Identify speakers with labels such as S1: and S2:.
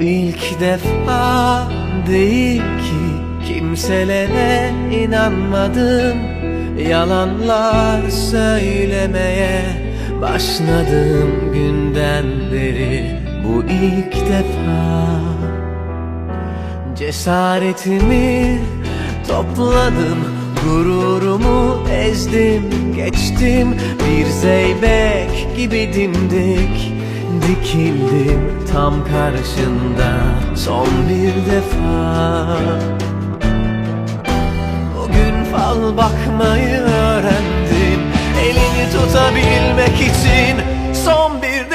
S1: ilk defa değil ki Kimselere inanmadım. Yalanlar söylemeye Başladım günden beri Bu ilk defa. Cesaretimi topladım Gururumu ezdim geçtim. Bir zeybek gibi dimdik Dikildim tam karşında Son bir defa. Bugün fal bakmayı öğrendim Elini tutabilmek için Son bir